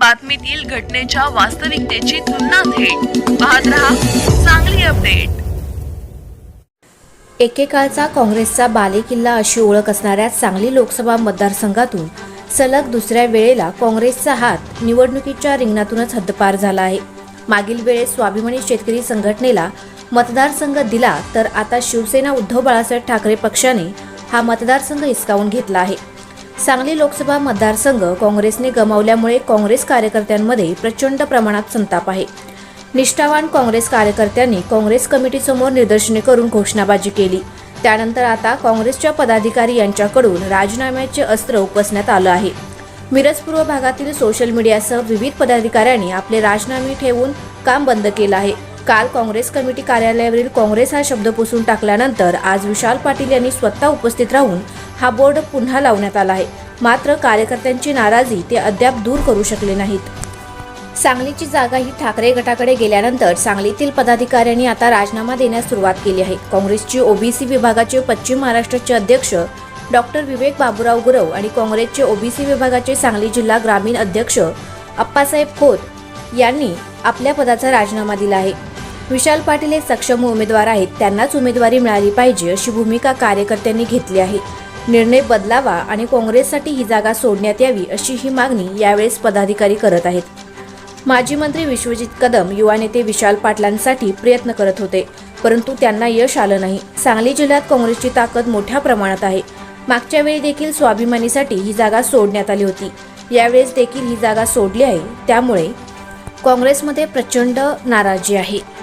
बातमीतील घटनेच्या वास्तविकतेची तुलना थेट. पाहत रहा चांगली अपडेट. एकेकाळचा काँग्रेसचा बालेकिल्ला अशी ओळख असणाऱ्या सांगली लोकसभा मतदारसंघातून सलग दुसऱ्या वेळेला काँग्रेसचा हात निवडणुकीच्या रिंगणातूनच हद्दपार झाला आहे. मागील वेळेस स्वाभिमानी शेतकरी संघटनेला मतदारसंघ दिला तर आता शिवसेना उद्धव बाळासाहेब ठाकरे पक्षाने हा मतदारसंघ हिसकावून घेतला आहे. सांगली लोकसभा मतदारसंघ काँग्रेसने गमावल्यामुळे काँग्रेस कार्यकर्त्यांमध्ये प्रचंड प्रमाणात संताप आहे. निष्ठावान काँग्रेस कार्यकर्त्यांनी काँग्रेस कमिटीसमोर निदर्शने करून घोषणाबाजी केली. त्यानंतर आता काँग्रेसच्या पदाधिकारी यांच्याकडून राजीनाम्याचे अस्त्र उपसण्यात आलं आहे. मिरज पूर्व भागातील सोशल मीडियासह विविध पदाधिकाऱ्यांनी आपले राजीनामे ठेवून काम बंद केलं आहे. काल काँग्रेस कमिटी कार्यालयावरील काँग्रेस हा शब्द पुसून टाकल्यानंतर आज विशाल पाटील यांनी स्वतः उपस्थित राहून हा बोर्ड पुन्हा लावण्यात आला आहे. मात्र कार्यकर्त्यांची नाराजी ते अद्याप दूर करू शकले नाहीत. सांगलीची जागा ही ठाकरे गटाकडे गेल्यानंतर सांगलीतील पदाधिकाऱ्यांनी आता राजीनामा देण्यास सुरुवात केली आहे. काँग्रेसची ओबीसी विभागाचे पश्चिम महाराष्ट्राचे अध्यक्ष डॉक्टर विवेक बाबूराव गुरव आणि काँग्रेसचे ओबीसी विभागाचे सांगली जिल्हा ग्रामीण अध्यक्ष अप्पासाहेब खोत यांनी आपल्या पदाचा राजीनामा दिला आहे. विशाल पाटील हे सक्षम उमेदवार आहेत. त्यांनाच उमेदवारी मिळाली पाहिजे अशी भूमिका कार्यकर्त्यांनी घेतली आहे. निर्णय बदलावा आणि काँग्रेससाठी ही जागा सोडण्यात यावी अशी ही मागणी यावेळेस पदाधिकारी करत आहेत. माजी मंत्री विश्वजित कदम युवा नेते विशाल पाटलांसाठी प्रयत्न करत होते परंतु त्यांना यश आलं नाही. सांगली जिल्ह्यात काँग्रेसची ताकद मोठ्या प्रमाणात आहे. मागच्या वेळी देखील स्वाभिमानीसाठी ही जागा सोडण्यात आली होती. यावेळेस देखील ही जागा सोडली आहे. त्यामुळे काँग्रेसमध्ये प्रचंड नाराजी आहे.